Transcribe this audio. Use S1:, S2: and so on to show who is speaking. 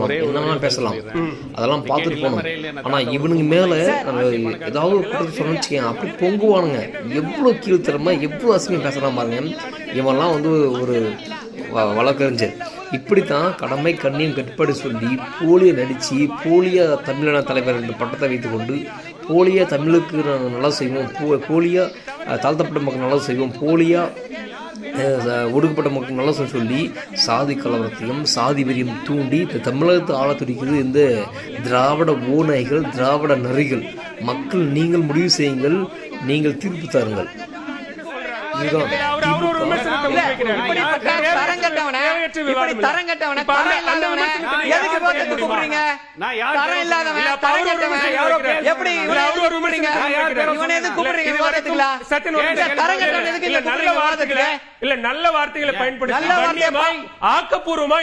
S1: பேசலாம் என்னெல்லாம் பேசலாம். அதெல்லாம் பார்த்துட்டு போகணும். ஆனா இவனுங்க மேல ஏதாவது ஒரு குற்றத்தை வச்சுக்கோங்க அப்படி பொங்குவானுங்க. எவ்வளோ கீழ்த்தரமா எவ்வளோ அசிங்கம் பேசலாம் பாருங்க. இவன்லாம் வந்து ஒரு வழக்கறிஞர். இப்படித்தான் கடமை கண்ணியம் கட்டுப்பாடு சொல்லி போலியை நடித்து போலியா தமிழன தலைவர் என்ற பட்டத்தை வைத்துக்கொண்டு போலியா தமிழுக்கு நாங்கள் நல்லா செய்வோம். போ போலியா அஹ், தாழ்த்தப்பட்ட மக்கள் நல்லா செய்வோம். போலியா அஹ், ச- ஒடுக்கப்பட்ட மக்கள் நல்லா சொல்லி சாதி கலவரத்தையும் சாதி வெறியும் தூண்டி இந்த தமிழகத்தை ஆள துடிக்கிறது இந்த திராவிட ஓநாய்கள் திராவிட நரிகள். மக்கள் நீங்கள் முடிவு செய்யுங்கள் நீங்கள் தீர்ப்பு தாருங்கள்.
S2: இல்ல,
S3: நல்ல வார்த்தைகளை
S2: விவாதத்துக்கு?
S3: இல்ல நல்ல வார்த்தைகளை பயன்படுத்தி ஆக்கப்பூர்வமா